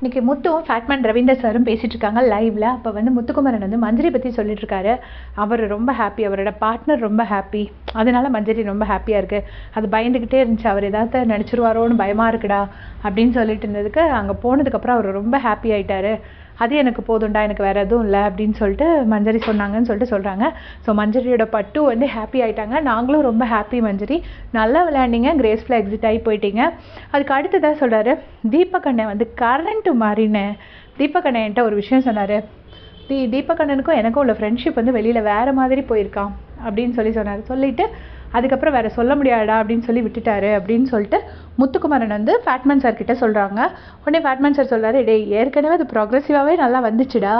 இன்றைக்கி முத்துவும் ஃபேட்மேன் ரவீந்தர் சாரும் பேசிகிட்டு இருக்காங்க லைவில் அப்போ வந்து முத்துக்குமரன் வந்து மஞ்சரி பற்றி சொல்லிட்டு இருக்காரு. அவர் ரொம்ப ஹாப்பி அவரோட பார்ட்னர் ரொம்ப ஹாப்பி அதனால மஞ்சரி ரொம்ப ஹாப்பியாக இருக்குது அது பயந்துக்கிட்டே இருந்துச்சு. அவர் ஏதாவது நினச்சிருவாரோன்னு பயமாக இருக்குடா அப்படின்னு சொல்லிட்டு இருந்ததுக்கு அங்கே போனதுக்கப்புறம் அவர் ரொம்ப ஹாப்பி ஆகிட்டார் அது எனக்கு போதும்டா எனக்கு வேறு எதுவும் இல்லை அப்படின்னு சொல்லிட்டு மஞ்சரி சொன்னாங்கன்னு சொல்லிட்டு சொல்கிறாங்க ஸோ மஞ்சரியோட பட்டு வந்து ஹாப்பி ஆகிட்டாங்க நாங்களும் ரொம்ப ஹாப்பி மஞ்சரி. நல்லா விளையாண்டிங்க கிரேஸ்ஃபுல்லாக எக்ஸிட் ஆகி போயிட்டீங்க. அதுக்கு அடுத்ததாக சொல்கிறாரு தீபக் அண்ணன் வந்து கரண்ட்டு மாறினேன். தீபக் அண்ணன் என்கிட்ட ஒரு விஷயம் சொன்னார். தீ தீபக் அண்ணனுக்கும் எனக்கும் உள்ள ஃப்ரெண்ட்ஷிப் வந்து வெளியில் வேறு மாதிரி போயிருக்கான் அப்படின்னு சொல்லி சொன்னார். சொல்லிவிட்டு அதுக்கப்புறம் வேறு சொல்ல முடியாதா அப்படின்னு சொல்லி விட்டுட்டாரு அப்படின்னு சொல்லிட்டு முத்துக்குமரன் வந்து ஃபேட்மேன் சார் கிட்டே சொல்கிறாங்க உடனே ஃபேட்மேன் சார் சொல்கிறாரு டேய் ஏற்கனவே அது ப்ரோக்ரெசிவாகவே நல்லா வந்துச்சுடா.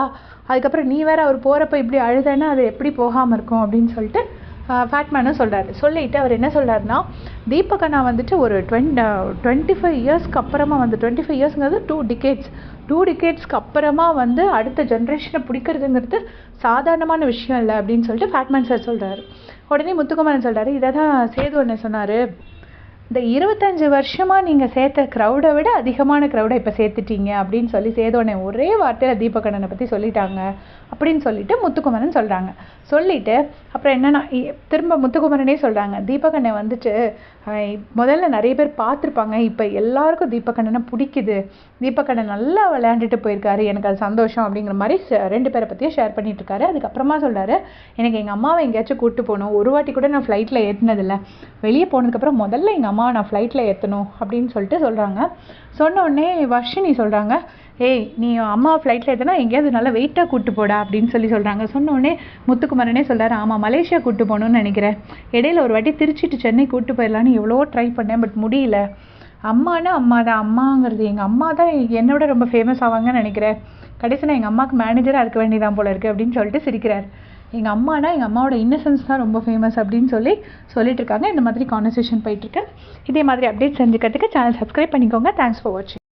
அதுக்கப்புறம் நீ வேறு அவர் போகிறப்ப இப்படி அழுதேன்னா அது எப்படி போகாமல் இருக்கும்? அப்படின்னு சொல்லிட்டு ஃபேட்மேனும் சொல்கிறாரு சொல்லிட்டு அவர் என்ன சொல்கிறாருன்னா தீபகண்ணா வந்துட்டு ஒரு டுவெண்ட் டுவெண்ட்டி ஃபைவ் இயர்ஸ்க்கு அப்புறமா வந்து டுவெண்ட்டி ஃபைவ் இயர்ஸுங்கிறது டூ டிகேட்ஸ் டூ டிகேட்ஸ்க்கு அப்புறமா வந்து அடுத்த ஜென்ரேஷனை பிடிக்கிறதுங்கிறது சாதாரணமான விஷயம் இல்லை அப்படின்னு சொல்லிட்டு ஃபேட்மேன் சார் சொல்கிறாரு உடனே முத்துக்குமாரன் சொல்கிறாரு இதை தான் சேது அண்ணன் சொன்னார். இந்த இருபத்தஞ்சு வருஷமாக நீங்கள் சேர்த்த க்ரௌடை விட அதிகமான க்ரௌடை இப்போ சேர்த்துட்டீங்க. அப்படின்னு சொல்லி சேதோனே ஒரே வார்த்தையில் தீபகண்ணனை பற்றி சொல்லிட்டாங்க அப்படின்னு சொல்லிட்டு முத்துக்குமரன் சொல்கிறாங்க சொல்லிட்டு அப்புறம் என்னென்னா இ- திரும்ப முத்துக்குமரனே சொல்கிறாங்க தீபகண்ணை வந்துட்டு முதல்ல நிறைய பேர் பார்த்துருப்பாங்க. இப்போ எல்லாருக்கும் தீபகண்ணனை பிடிக்குது. தீபகண்ணன் நல்லா விளையாண்டுட்டு போயிருக்காரு. எனக்கு அது சந்தோஷம் அப்படிங்கிற மாதிரி ரெண்டு பேரை பற்றியும் ஷேர் பண்ணிகிட்ருக்காரு அதுக்கப்புறமா சொல்கிறாரு எனக்கு எங்கள் அம்மாவை எங்கேயாச்சும் கூப்பிட்டு போகணும். ஒரு வாட்டி கூட நான் ஃப்ளைட்டில் ஏற்றினதில்ல வெளியே போனதுக்கப்புறம் முதல்ல எங்கள் அம்மாவை நான் ஃப்ளைட்டில் ஏற்றணும் அப்படின்னு சொல்லிட்டு சொல்கிறாங்க சொன்னோடனே வர்ஷினி சொல்கிறாங்க ஏய் நீ அம்மா ஃப்ளைட்டில் ஏற்றினா எங்கேயாவது நல்லா வெயிட்டாக கூட்டு போடா அப்படின்னு சொல்லி சொல்கிறாங்க சொன்ன உடனே முத்துக்குமரனே சொல்கிறார் ஆமாம் மலேசியா கூட்டு போகணும்னு நினைக்கிறேன். இடையில ஒரு வாட்டி திருச்சி to சென்னை கூட்டு போயிடலான்னு எவ்வளோ ட்ரை பண்ணேன் பட் முடியல. அம்மானா அம்மா தான் அம்மாங்கிறது எங்கள் அம்மா தான் என்னோட ரொம்ப ஃபேமஸ் ஆவாங்கன்னு நினைக்கிறேன். கடைசியில் எங்கள் அம்மாவுக்கு மேனேஜராக இருக்க வேண்டியதான் போல இருக்குது அப்படின்னு சொல்லிட்டு சிரிக்கிறார். எங்கள் அம்மானா எங்கள் அம்மாவோட இன்னசென்ஸ் தான் ரொம்ப ஃபேமஸ் அப்படின்னு சொல்லி சொல்லிட்டு இருக்காங்க. இந்த மாதிரி கான்வர்சேஷன் போயிட்டுருக்கு இதே மாதிரி அப்டேட் செஞ்சுக்கிறதுக்கு சேனல் சப்ஸ்கிரைப் பண்ணிக்கோங்க. தேங்க்ஸ் ஃபார் வாட்சிங்